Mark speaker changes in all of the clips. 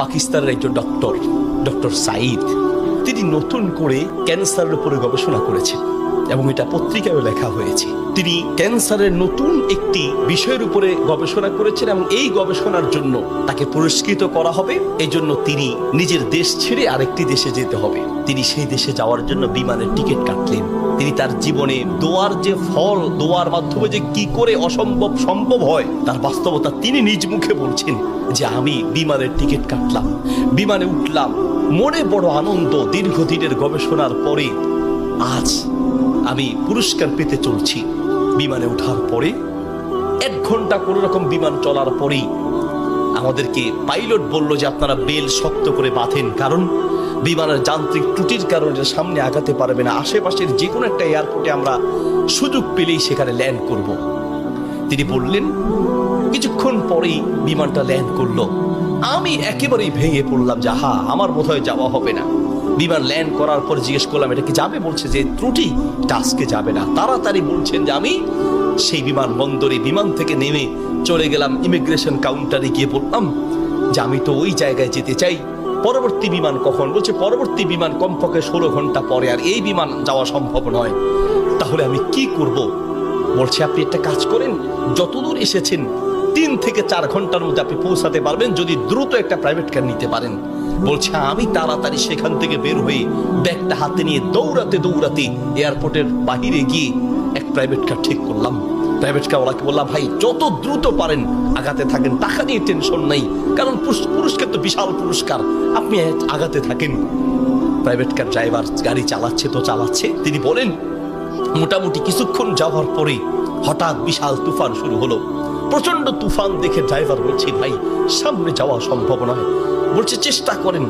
Speaker 1: পাকিস্তানের একজন doctor doctor Saeed তিনি নতুন করে ক্যান্সারের উপরে গবেষণা করেছেন। এবং এটা পত্রিকায় লেখা হয়েছে। তিনি ক্যান্সারের নতুন একটি বিষয়ের উপরে গবেষণা করেছেন এবং এই গবেষণার জন্য তাকে পুরস্কৃত করা হবে। এই জন্য তিনি নিজের দেশ ছেড়ে আরেকটি দেশে যেতে হবে। তিনি সেই দেশে যাওয়ার জন্য বিমানের টিকিট কাটলেন। তিনি তার জীবনে দোয়ার যে ফল, দোয়ার মাধ্যমে যে কি করে অসম্ভব সম্ভব হয়, তার বাস্তবতা তিনি নিজ মুখে বলছেন যে, আমি বিমানের টিকিট কাটলাম, বিমানে উঠলাম। মনে বড় আনন্দ দীর্ঘদিনের গবেষণার পরে আজ আমি পুরস্কার পেতে চলছি। বিমানে ওঠার পরে, এক ঘণ্টা কোনো রকম বিমান চলার পরেই আমাদেরকে পাইলট বলল যে আপনারা বেল শক্ত করে বাঁধেন, কারণ বিমানের যান্ত্রিক ত্রুটির কারণে সামনে আগাতে পারবে না। আশেপাশের যে কোনো একটা এয়ারপোর্টে আমরা সুযোগ পেলেই সেখানে ল্যান্ড করব। তিনি বললেন, কিছুক্ষণ পরেই বিমানটা ল্যান্ড করল। আমি একেবারেই ভেঙে পড়লাম যে হা আমার বোধহয় যাওয়া হবে না। বিমান ল্যান্ড করার পর জিজ্ঞেস করলাম, এটা কি যাবে? বলছে যে, ত্রুটি আজকে যাবে না। তাড়াতাড়ি বলছেন যে, আমি সেই বিমান বন্দরে বিমান থেকে নেমে চলে গেলাম ইমিগ্রেশন কাউন্টারে গিয়ে বললাম যে, আমি তো ওই জায়গায় যেতে চাই। পরবর্তী বিমান কখন? বলছে, পরবর্তী বিমান কমপক্ষে ষোলো ঘণ্টা পরে, আর এই বিমান যাওয়া সম্ভব নয়। তাহলে আমি কি করব? বলছে, আপনি একটা কাজ করেন, যতদূর এসেছেন, তিন থেকে চার ঘণ্টার মধ্যে আপনি পৌঁছাতে পারবেন, যদি দ্রুত একটা প্রাইভেট কার নিতে পারেন। বলছে, আমি তাড়াতাড়ি সেখান থেকে বের হয়ে ব্যাগটা হাতে নিয়ে দৌড়াতে দৌড়াতে এয়ারপোর্টের বাহিরে গিয়ে এক প্রাইভেট কার ঠিক করলাম। প্রাইভেট কার ওনাকে বললাম, ভাই, যত দ্রুত পারেন আগাতে থাকেন, টাকা নিয়ে টেনশন নাই, কারণ পুরস্কার তো বিশাল পুরস্কার, আপনি আগাতে থাকেন। প্রাইভেট কার ড্রাইভার গাড়ি চালাচ্ছে তো চালাচ্ছে, তিনি বলেন, মোটামুটি কিছুক্ষণ যাওয়ার পরে হঠাৎ বিশাল তুফান শুরু হলো। প্রচণ্ড তুফান দেখে ড্রাইভার বলছে, ভাই, সামনে যাওয়া সম্ভব নয়। বলছে, চেষ্টা করেন।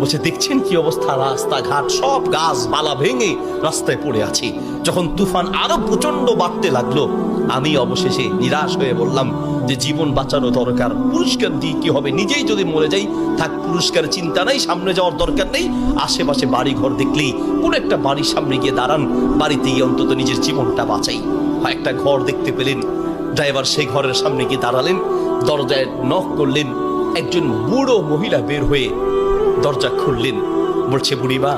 Speaker 1: বলছে, দেখছেন কি অবস্থা? রাস্তাঘাট, সব গাছ পালা ভেঙে রাস্তায় পড়ে আছি। যখন তুফান আরও প্রচণ্ড বাড়তে লাগল, আমি অবশেষে নিরাশ হয়ে বললাম যে, জীবন বাঁচানো দরকার। পুরস্কার দিয়ে কি হবে? নিজেই যদি মরে যাই, থাক, পুরস্কার চিন্তা নাই, সামনে যাওয়ার দরকার নেই। আশেপাশে বাড়ি ঘর দেখলেই কোনো একটা বাড়ির সামনে গিয়ে দাঁড়ান। বাড়িতে গিয়ে অন্তত নিজের জীবনটা বাঁচাই। একটা ঘর দেখতে পেলেন। ড্রাইভার সেই ঘরের সামনে গিয়ে দাঁড়ালেন। দরজায় নখ করলেন। একজন বুড়ো মহিলা বের হয়ে দরজা খুললেন। বলছে, বুড়িমা,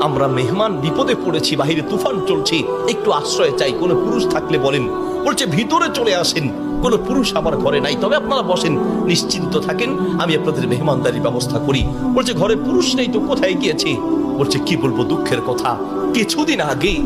Speaker 1: আমরা মেহমান বিপদে পড়েছি, বাহিরে তুফান চলছে। একটু আশ্রয় চাই, কোনো পুরুষ থাকলে বলেন। বলছে, ভিতরে চলে আসেন। কোনো পুরুষ আমার ঘরে নাই। তবে আপনারা বসেন, নিশ্চিন্ত থাকেন। আমি আপনাদের মেহমানদারি ব্যবস্থা করি। বলছে, ঘরে পুরুষ নেই তো কোথায় গিয়েছে? বলছে, কি বলব দুঃখের কথা। কিছুদিন আগে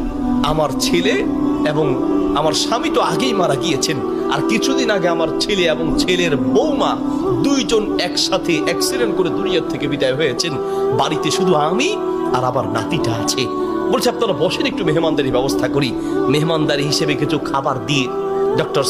Speaker 1: আমার ছেলে এবং আমার স্বামী তো আগেই মারা গিয়েছেন। আর কিছুদিন আগে আমার ছেলে এবং ছেলের বৌমা দুইজন একসাথে অ্যাক্সিডেন্ট করে দুনিয়ার থেকে বিদায় হয়েছেন। বাড়িতে শুধু আমি আর আবার নাতিটা আছে। বলছে, আপনারা বসেন, একটু মেহমানদারি ব্যবস্থা করি। মেহমানদারি হিসেবে কিছু খাবার দিয়ে ডক্টর